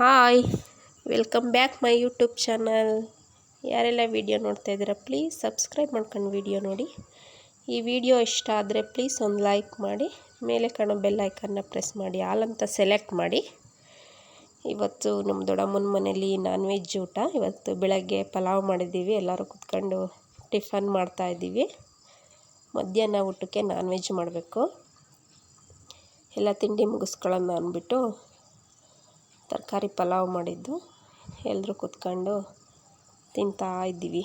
Hi, welcome back my YouTube channel. ಯಾರೆಲ್ಲ video ನೋಡ್ತಾ ಇದ್ದೀರಾ, ಪ್ಲೀಸ್ ಸಬ್ಸ್ಕ್ರೈಬ್ ಮಾಡ್ಕೊಂಡು ವಿಡಿಯೋ ನೋಡಿ. ಈ ವಿಡಿಯೋ ಇಷ್ಟ ಆದರೆ ಪ್ಲೀಸ್ ಒಂದು ಲೈಕ್ ಮಾಡಿ, ಮೇಲೆ ಕಾಣೋ ಬೆಲ್ ಐಕನ್ನ ಪ್ರೆಸ್ ಮಾಡಿ, ಆಲ್ ಅಂತ ಸೆಲೆಕ್ಟ್ ಮಾಡಿ. ಇವತ್ತು ನಮ್ಮ ದೊಡ್ಡಮ್ಮನ ಮನೇಲಿ ನಾನ್ ವೆಜ್ ಊಟ. ಇವತ್ತು ಬೆಳಗ್ಗೆ ಪಲಾವ್ ಮಾಡಿದ್ದೀವಿ, ಎಲ್ಲರೂ ಕುತ್ಕೊಂಡು ಟಿಫನ್ ಮಾಡ್ತಾಯಿದ್ದೀವಿ ಮಧ್ಯಾಹ್ನ ಊಟಕ್ಕೆ ನಾನ್ ವೆಜ್ ಮಾಡಬೇಕು. ಎಲ್ಲ ತಿಂಡಿ ಮುಗಿಸ್ಕೊಳ್ಳೋಣ ಅಂದ್ಬಿಟ್ಟು ತರಕಾರಿ ಪಲಾವ್ ಮಾಡಿದ್ದು. ಎಲ್ಲರೂ ಕುತ್ಕೊಂಡು ತಿಂತಾ ಇದ್ದೀವಿ.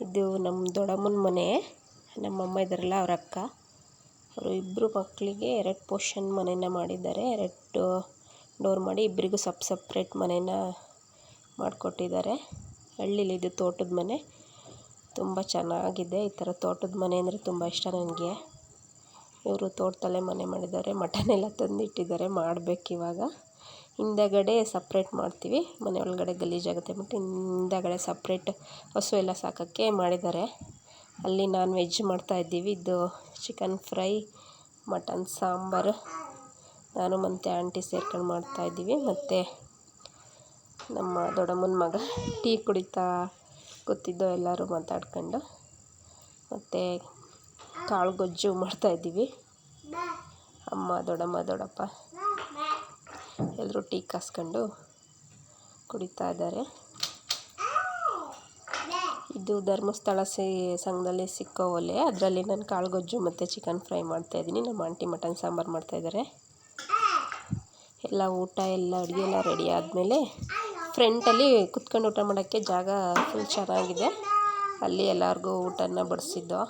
ಇದು ನಮ್ಮ ದೊಡ್ಡಮ್ಮನ ಮನೆ. ನಮ್ಮಮ್ಮ ಇದ್ದಾರಲ್ಲ ಅವ್ರ ಅಕ್ಕ. ಅವರು ಇಬ್ಬರು ಮಕ್ಕಳಿಗೆ ಎರಡು ಪೋರ್ಷನ್ ಮನೇನ ಮಾಡಿದ್ದಾರೆ. ಎರಡು ಡೋರ್ ಮಾಡಿ ಇಬ್ಬರಿಗೂ ಸಪ್ ಸಪ್ರೇಟ್ ಮನೇನ ಮಾಡಿಕೊಟ್ಟಿದ್ದಾರೆ. ಹಳ್ಳಿಲಿ ಇದು ತೋಟದ ಮನೆ. ತುಂಬ ಚೆನ್ನಾಗಿದೆ. ಈ ಥರ ತೋಟದ ಮನೆ ಅಂದರೆ ತುಂಬ ಇಷ್ಟ ನನಗೆ. ಇವರು ತೋಟದಲ್ಲೇ ಮನೆ ಮಾಡಿದ್ದಾರೆ, ಮಟನ್ ಎಲ್ಲ ತಂದಿಟ್ಟಿದ್ದಾರೆ, ಮಾಡಬೇಕು ಇವಾಗ. ಹಿಂದಗಡೆ ಸಪ್ರೇಟ್ ಮಾಡ್ತೀವಿ. ಮನೆ ಒಳಗಡೆ ಗಲೀಜಾಗುತ್ತೆ ಮತ್ತು ಹಿಂದಗಡೆ ಸಪ್ರೇಟ್ ಹಸು ಎಲ್ಲ ಸಾಕೋಕ್ಕೆ ಮಾಡಿದ್ದಾರೆ. ಅಲ್ಲಿ ನಾನ್ ವೆಜ್ ಮಾಡ್ತಾಯಿದ್ದೀವಿ ಇದು ಚಿಕನ್ ಫ್ರೈ ಮಟನ್ ಸಾಂಬಾರು. ನಾನು ಮತ್ತು ಆಂಟಿ ಸೇರ್ಕೊಂಡು ಮಾಡ್ತಾಯಿದ್ದೀವಿ ಮತ್ತು ನಮ್ಮ ದೊಡ್ಡಮ್ಮನ ಮಗ ಟೀ ಕುಡಿತಾ ಕೂತಿದ್ದೋ ಎಲ್ಲರೂ ಮಾತಾಡ್ಕೊಂಡು. ಮತ್ತು ಕಾಳು ಗೊಜ್ಜು ಮಾಡ್ತಾಯಿದ್ದೀವಿ ಅಮ್ಮ, ದೊಡ್ಡಮ್ಮ, ದೊಡ್ಡಪ್ಪ ಎಲ್ಲರೂ ಟೀ ಕಾಸ್ಕೊಂಡು ಕುಡಿತಾ ಇದ್ದಾರೆ. ಇದು ಧರ್ಮಸ್ಥಳ ಸಿ, ಸಂಘದಲ್ಲಿ ಸಿಕ್ಕೋ ಒಲೆ. ಅದರಲ್ಲಿ ನಾನು ಕಾಳು ಗೊಜ್ಜು ಮತ್ತು ಚಿಕನ್ ಫ್ರೈ ಮಾಡ್ತಾಯಿದ್ದೀನಿ ನಮ್ಮ ಆಂಟಿ ಮಟನ್ ಸಾಂಬಾರು ಮಾಡ್ತಾಯಿದ್ದಾರೆ ಎಲ್ಲ ಊಟ, ಎಲ್ಲ ಅಡುಗೆ ಎಲ್ಲ ರೆಡಿ ಆದಮೇಲೆ ಫ್ರಂಟಲ್ಲಿ ಕುತ್ಕೊಂಡು ಊಟ ಮಾಡೋಕ್ಕೆ ಜಾಗ ಫುಲ್ ಚೆನ್ನಾಗಿದೆ. ಅಲ್ಲಿ ಎಲ್ಲರಿಗೂ ಊಟನ ಬಡಿಸಿದ್ದು.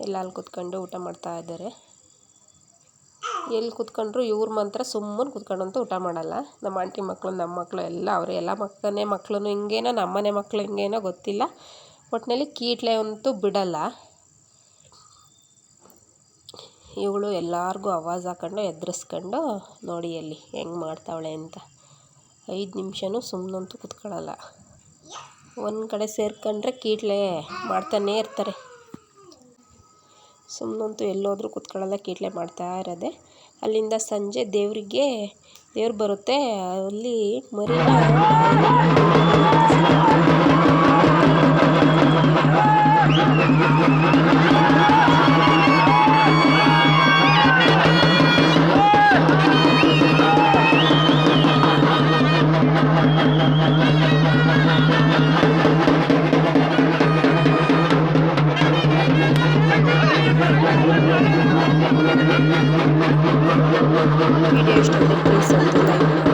ಎಲ್ಲ ಅಲ್ಲಿ ಕುತ್ಕೊಂಡು ಊಟ ಮಾಡ್ತಾ ಇದ್ದಾರೆ. ಎಲ್ಲಿ ಕುತ್ಕೊಂಡ್ರು ಇವ್ರು ಮಾತ್ರ ಸುಮ್ಮನೆ ಕುತ್ಕೊಂಡಂತೂ ಊಟ ಮಾಡಲ್ಲ. ನಮ್ಮ ಆಂಟಿ ಮಕ್ಕಳು ನಮ್ಮ ಮಕ್ಕಳು ಎಲ್ಲ, ಅವರು ಎಲ್ಲ ಮಕ್ಕನೇ ಮಕ್ಕಳು ಹಿಂಗೇನೋ ನಮ್ಮನೆ ಮಕ್ಕಳು ಹಿಂಗೇನೋ ಗೊತ್ತಿಲ್ಲ. ಒಟ್ಟಿನಲ್ಲಿ ಕೀಟ್ಲೆ ಅಂತೂ ಬಿಡಲ್ಲ. ಇವಳು ಎಲ್ಲರಿಗೂ ಆವಾಜ್ ಹಾಕೊಂಡು ಎದುರಿಸ್ಕೊಂಡು ನೋಡಿ ಅಲ್ಲಿ ಹೆಂಗೆ ಮಾಡ್ತಾವಳೆ ಅಂತ. ಐದು ನಿಮಿಷನೂ ಸುಮ್ಮನಂತೂ ಕುತ್ಕೊಳ್ಳಲ್ಲ. ಒಂದು ಕಡೆ ಸೇರ್ಕೊಂಡ್ರೆ ಕೀಟ್ಲೆ ಮಾಡ್ತಾನೇ ಇರ್ತಾರೆ. ಸುಮ್ಮನಂತೂ ಎಲ್ಲೋದ್ರೂ ಕುತ್ಕೊಳ್ಳಲ್ಲ ಕೀಟ್ಲೆ ಮಾಡ್ತಾ ಇರೋದೆ. ಅಲ್ಲಿಂದ ಸಂಜೆ ದೇವರಿಗೆ ದೇವ್ರು ಬರುತ್ತೆ ಅಲ್ಲಿ ಮರಿನ Videoista tem pressão também.